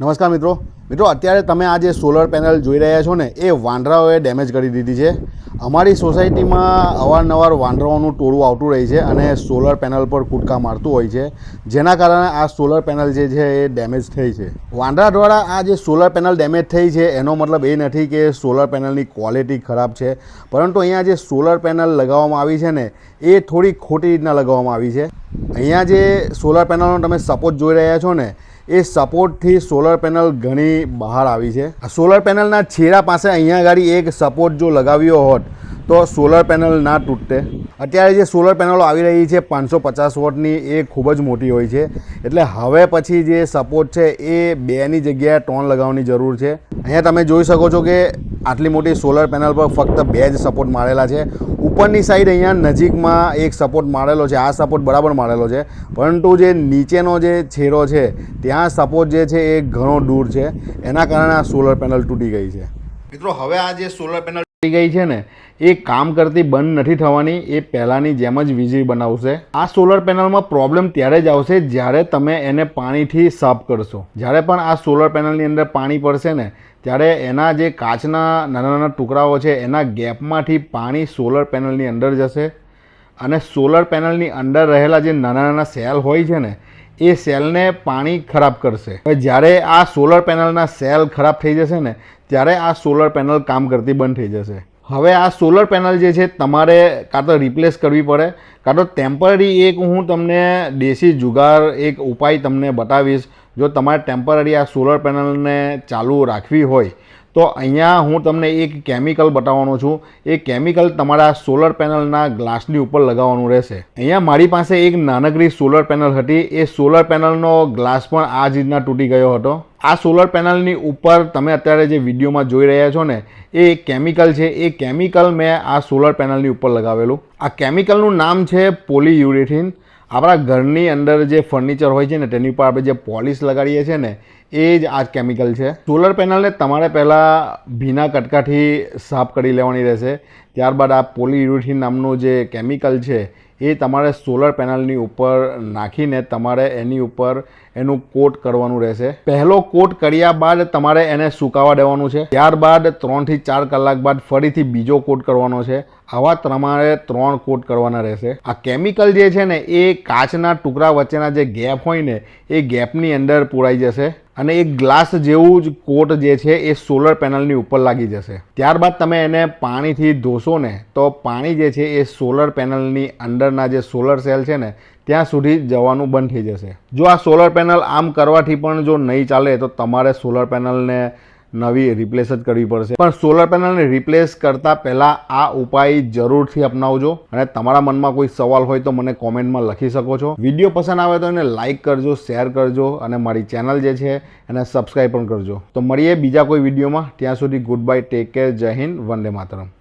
નમસ્કાર મિત્રો. મિત્રો, અત્યારે તમે આ જે સોલર પેનલ જોઈ રહ્યા છો ને, એ વાંદરાઓએ ડેમેજ કરી દીધી છે. અમારી સોસાયટીમાં અવારનવાર વાંદરાઓનું ટોળું આવતું રહે છે અને સોલર પેનલ પર કૂદકા મારતું હોય છે. જેના કારણે આ સોલર પેનલ જે છે, એ ડેમેજ થઈ છે. વાંદરા દ્વારા આ જે સોલર પેનલ ડેમેજ થઈ છે, એનો મતલબ એ નથી કે સોલર પેનલની ક્વોલિટી ખરાબ છે. પરંતુ અહીંયા જે સોલર પેનલ લગાવવામાં આવી છે ને, એ થોડી ખોટી રીતના લગાવવામાં આવી છે. અહીંયા જે સોલર પેનલનો તમે સપોર્ટ જોઈ રહ્યા છો ને એ સપોર્ટથી સોલર પેનલ ઘણી બહાર આવી છે. આ સોલર પેનલના છેડા પાસે અહીંયા આગળ એક સપોર્ટ જો લગાવ્યો હોત, તો સોલર પેનલ ના તૂટતે. અત્યારે જે સોલર પેનલો આવી રહી છે, પાંચસો પચાસ વોટની, એ ખૂબ જ મોટી હોય છે. એટલે હવે પછી જે સપોર્ટ છે, એ બેની જગ્યાએ ટોન લગાવવાની જરૂર છે. અહીંયા તમે જોઈ શકો છો કે આટલી મોટી સોલર પેનલ પર ફક્ત બે જ સપોર્ટ મારેલા છે. ઉપરની સાઈડ અહીંયા નજીકમાં એક સપોર્ટ મારેલો છે. આ સપોર્ટ બરાબર મારેલો છે. પરંતુ જે નીચેનો જે છેડો છે, ત્યાં સપોર્ટ જે છે એ ઘણો દૂર છે. એના કારણે આ સોલર પેનલ તૂટી ગઈ છે. મિત્રો, હવે આ જે સોલર પેનલ તૂટી ગઈ છે ને, એ કામ કરતી બંધ નથી થવાની, એ પહેલાંની જેમ જ વીજળી બનાવશે. આ સોલર પેનલમાં પ્રોબ્લેમ ત્યારે જ આવશે જ્યારે તમે એને પાણીથી સાફ કરશો. જ્યારે પણ આ સોલર પેનલની અંદર પાણી પડશે ને, ત્યારે એના જે કાચના નાના નાના ટુકડાઓ છે, એના ગેપમાંથી પાણી સોલર પેનલની અંદર જશે. અને સોલર પેનલની અંદર રહેલા જે નાના નાના સેલ હોય છે ને, એ સેલને પાણી ખરાબ કરશે. હવે જ્યારે આ સોલર પેનલના સેલ ખરાબ થઈ જશે ને, ત્યારે આ સોલર પેનલ કામ કરતી બંધ થઈ જશે. હવે આ સોલર પેનલ જે છે, તમારે કાં તો રિપ્લેસ કરવી પડે, કાં તો ટેમ્પરરી એક હું તમને દેશી જુગાર એક ઉપાય તમને બતાવીશ. જો તમારે ટેમ્પરરી આ સોલર પેનલને ચાલુ રાખવી હોય તો અહીંયા હું તમને એક કેમિકલ બતાવવાનો છું. એ કેમિકલ તમારા સોલર પેનલના ગ્લાસની ઉપર લગાવવાનું રહેશે. અહીંયા મારી પાસે એક નાનકડી સોલર પેનલ હતી. એ સોલર પેનલનો ગ્લાસ પણ આ જ રીતના તૂટી ગયો હતો. આ સોલર પેનલની ઉપર તમે અત્યારે જે વિડીયોમાં જોઈ રહ્યા છો ને, એ કેમિકલ છે. એ કેમિકલ મેં આ સોલર પેનલની ઉપર લગાવેલું. આ કેમિકલનું નામ છે પોલીયુરેથિન. આપણા ઘરની અંદર જે ફર્નિચર હોય છે ને, તેની ઉપર આપણે જે પોલિશ લગાડીએ છીએ ને, એ જ આ કેમિકલ છે. સોલર પેનલને તમારે પહેલાં ભીના કટકાથી સાફ કરી લેવાની રહેશે. ત્યારબાદ આ પોલીયુરિથિન નામનું જે કેમિકલ છે એ તમારે સોલર પેનલની ઉપર નાખીને તમારે એની ઉપર એનું કોટ કરવાનું રહેશે. પહેલો કોટ કર્યા બાદ તમારે એને સુકાવા દેવાનું છે. ત્યારબાદ ત્રણથી ચાર કલાક બાદ ફરીથી બીજો કોટ કરવાનો છે. આવા તમારે ત્રણ કોટ કરવાના રહેશે. આ કેમિકલ જે છે ને, એ કાચના ટુકડા વચ્ચેના જે ગેપ હોય ને, એ ગેપની અંદર પૂરાઈ જશે. અને એ ગ્લાસ જેવું જ કોટ જે છે એ સોલર પેનલની ઉપર લાગી જશે. ત્યારબાદ તમે એને પાણીથી ધોશો ને, તો પાણી જે છે એ સોલર પેનલની અંદરના જે સોલર સેલ છે ને, ત્યાં સુધી જવાનું બંધ થઈ જશે. જો આ સોલર પેનલ આમ કરવાથી પણ જો નહીં ચાલે તો તમારે સોલર પેનલને નવી રિપ્લેસ જ કરવી પડશે. પણ સોલર પેનલને રિપ્લેસ કરતાં પહેલાં આ ઉપાય જરૂરથી અપનાવજો. અને તમારા મનમાં કોઈ સવાલ હોય તો મને કોમેન્ટમાં લખી શકો છો. વીડિયો પસંદ આવે તો એને લાઇક કરજો શેર કરજો, અને મારી ચેનલ જે છે એને સબસ્ક્રાઈબ પણ કરજો. તો મળીએ બીજા કોઈ વિડીયોમાં. ત્યાં સુધી ગુડ બાય ટેક કેર જય હિન્દ, વંદે માતરમ.